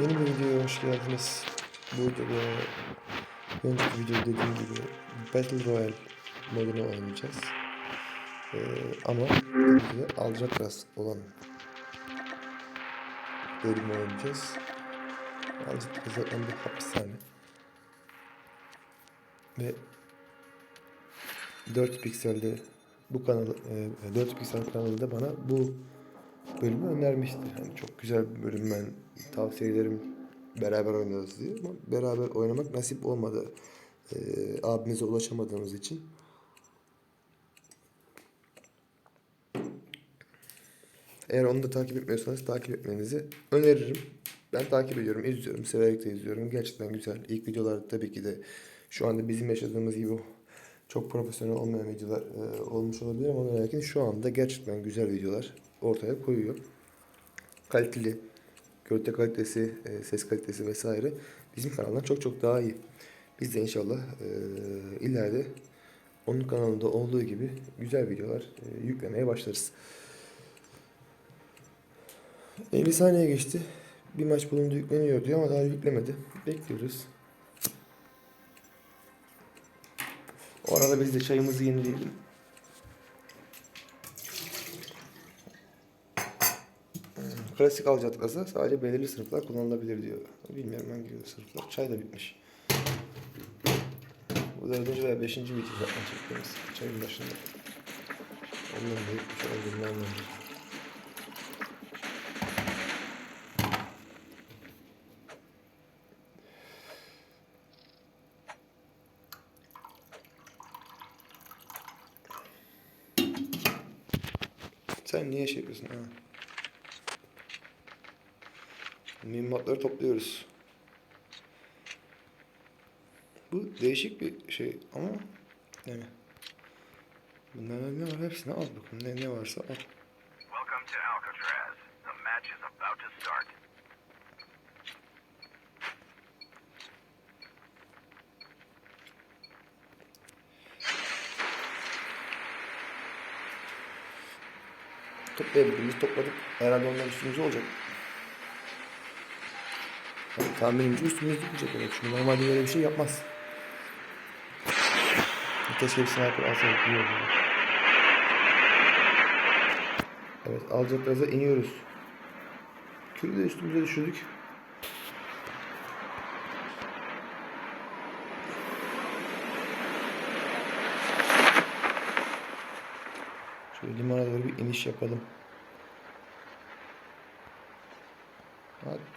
Yeni bir videoya hoş geldiniz. Bu videoda önceki videoda dediğim gibi Battle Royale modunu oynayacağız. Ee, ama tabii Alcatraz olan bölümü oynayacağız. Alcatraz zaten bir hapishane. Ve 4 pikselde bu kanalı, e, 4 piksel kanalı da bana bu bölümü önermişti. Yani çok güzel bir bölüm ben tavsiye ederim beraber oynarız diye ama beraber oynamak nasip olmadı. Ee, abimize ulaşamadığımız için. Eğer onu da takip etmiyorsanız takip etmenizi öneririm. Ben takip ediyorum, izliyorum, severek de izliyorum. Gerçekten güzel. İlk videolar tabii ki de şu anda bizim yaşadığımız gibi çok profesyonel olmayan videolar e, olmuş olabilir ama lakin şu anda gerçekten güzel videolar ortaya koyuyor. Kaliteli, görüntü kalitesi, e, ses kalitesi vesaire bizim kanaldan çok çok daha iyi. Biz de inşallah e, ileride onun kanalında olduğu gibi güzel videolar e, yüklemeye başlarız. 50 saniye geçti. Bir maç bulundu yükleniyor diyor ama daha yüklemedi. Bekliyoruz. O arada biz de çayımızı yenileyelim. Klasik Alcatraz'a sadece belirli sınıflar kullanılabilir diyor. Bilmiyorum hangi sınıflar. Çay da bitmiş. Bu dördüncü veya beşinci video zaten çektiğimiz çayın başında. Ondan da bitmiş olduğunu anladım. Sen niye şey yapıyorsun ha? Mühimmatları topluyoruz. Bu değişik bir şey ama yani bunların ne var hepsini al bakalım ne, ne varsa al. Toplayabildiğimiz topladık. Herhalde onlar üstümüzde olacak. Tahminimce üstümüzde olacak öyle. Çünkü normalde böyle bir şey yapmaz. Keşke bir sniper alsaydık iyi olurdu. Evet Alcatraz'a iniyoruz. Külü de üstümüze düşürdük. Şöyle limana doğru bir iniş yapalım.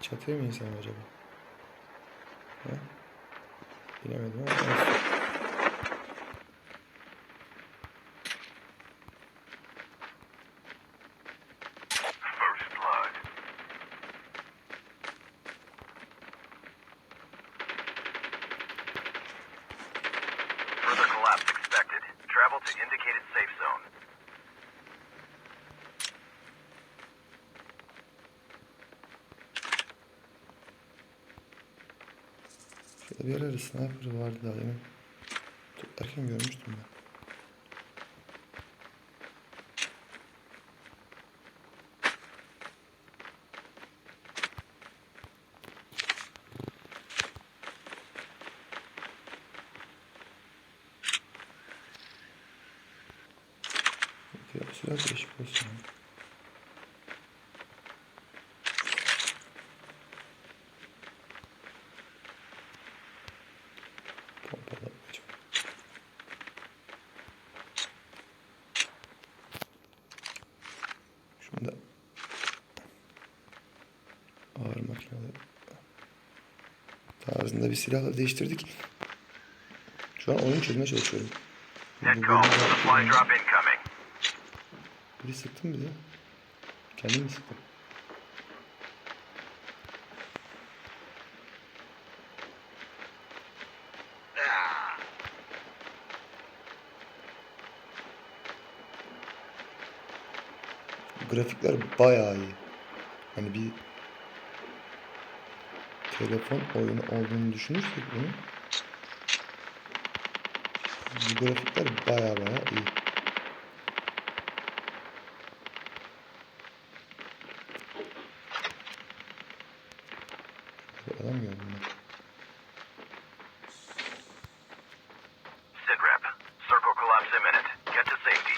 Çatıya mı insan acaba? Bilemedim ama. First. Further collapse expected. Travel to indicated safe zone. Şurada bir ara sniper vardı daha demin. Toplarken görmüştüm ben. Silah değişik olsun. ya. Pompalı açık. Şunu da ağır makinalı tarzında bir silahla değiştirdik. Şu an oyun çözmeye çalışıyorum. Biri sıktı mı bize? Kendim mi sıktım? Grafikler bayağı iyi. Hani bir telefon oyunu olduğunu düşünürsek bunu bu grafikler bayağı bayağı iyi. Adam gördüm ben. Sit rep. Circle collapse imminent. Get to safety.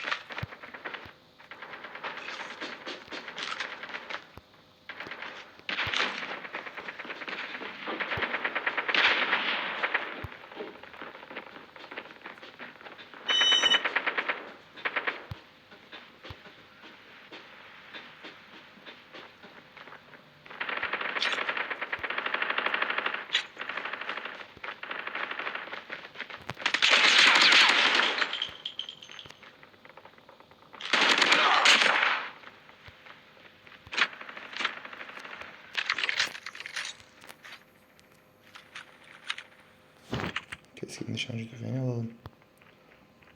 Keskin nişancı tüfeğini alalım.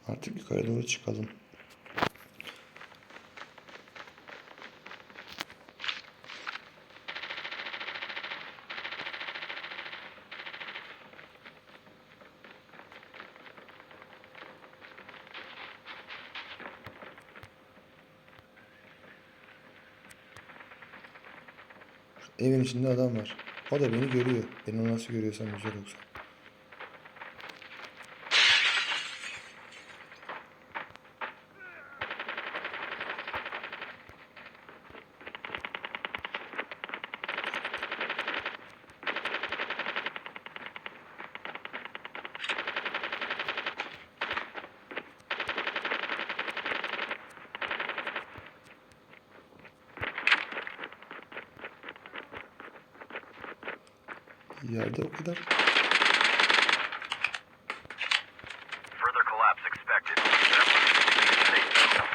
Artık yukarı doğru çıkalım. Evin içinde adam var. O da beni görüyor. Beni nasıl görüyorsam güzel yoksa. Yerde o kadar Further collapse expected. Careful. Get to safe zone.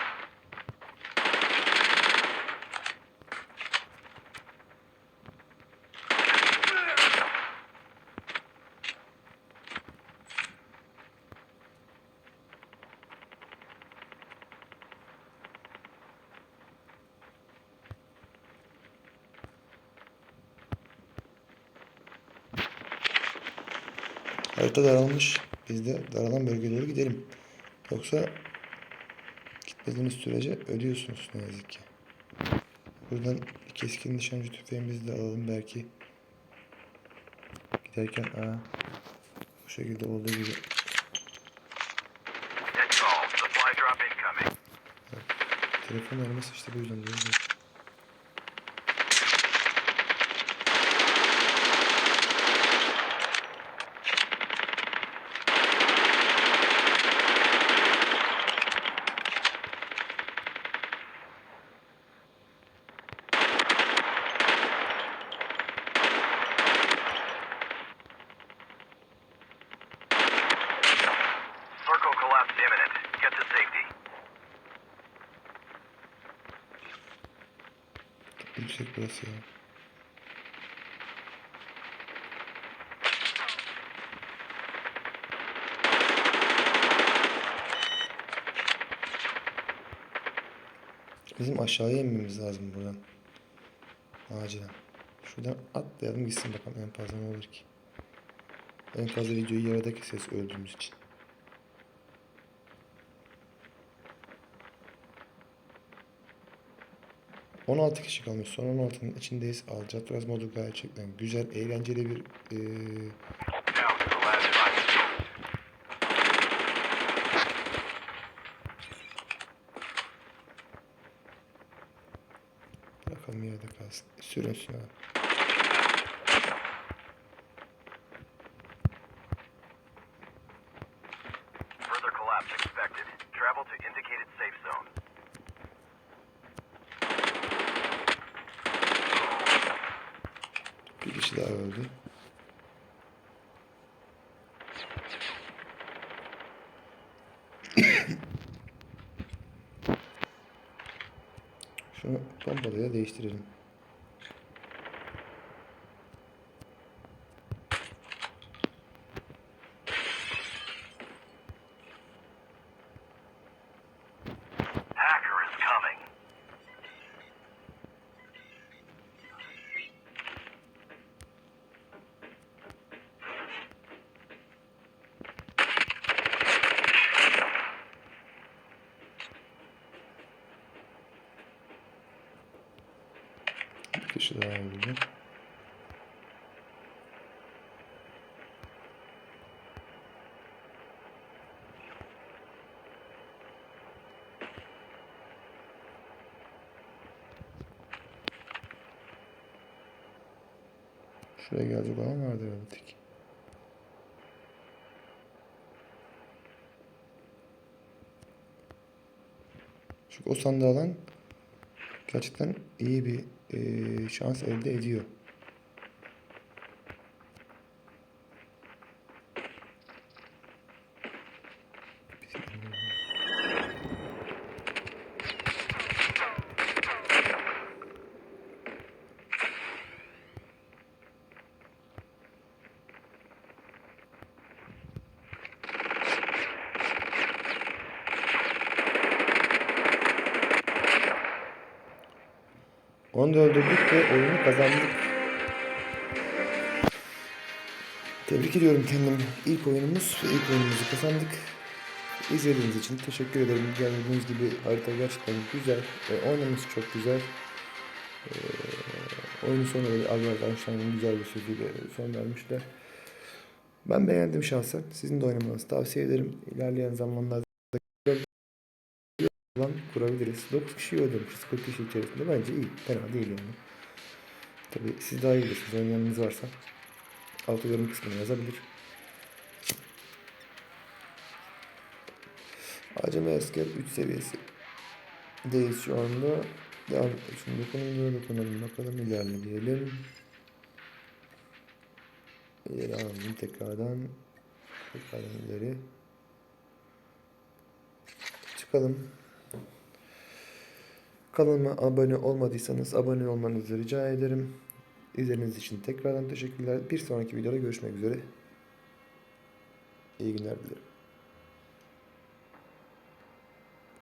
Harita daralmış. Biz de daralan bölgeye doğru gidelim. Yoksa gitmediğiniz sürece ölüyorsunuz ne yazık ki. Buradan keskin nişancı tüfeğimizi de alalım belki. Giderken aa, bu şekilde olduğu gibi incoming. telefon araması işte bu yüzden diyorum. Circle collapse imminent. Get to safety. Çok yüksek burası ya. Bizim aşağıya inmemiz lazım buradan. Acilen. Şuradan atlayalım gitsin bakalım en fazla ne olur ki. En fazla videoyu yarıda keseriz öldüğümüz için. ...16 kişi kalmış. Son 16'nın içindeyiz. Alcatraz modu gerçekten güzel, eğlenceli bir... zones. Bakalım yerde kalsın. Abi. Further collapse expected. Travel to indicated safe zone. Bir öldü. Şunu pompalıyla değiştirelim. kişi daha öldü. Şuraya gelecek olan vardı dedik. Çünkü o sandaldan gerçekten iyi bir şans elde ediyor. Onu da öldürdük ve oyunu kazandık. Tebrik ediyorum kendimi. İlk oyunumuz ve ilk oyunumuzu kazandık. İzlediğiniz için teşekkür ederim. Gördüğünüz gibi harita gerçekten güzel. E, oynaması çok güzel. E, oyunun sonunda böyle Albert Einstein'ın güzel bir sözüyle son vermişler. Ben beğendim şahsen. Sizin de oynamanızı tavsiye ederim. İlerleyen zamanlarda falan kurabiliriz. 9 kişi öldürmüşüz 40 kişi içerisinde. Bence iyi. Fena değil yani. Tabi siz daha iyi bilirsiniz. Oynayanınız varsa altı yorum kısmına yazabilir. Acemi asker 3 seviyesi. Deyiz şu anda. Devam. Şimdi dokunalım, dokunalım. Bakalım ilerleyelim. İleri alalım tekrardan. Tekrardan ileri. Çıkalım. Kanalıma abone olmadıysanız abone olmanızı rica ederim. İzlediğiniz için tekrardan teşekkürler. Bir sonraki videoda görüşmek üzere. İyi günler dilerim.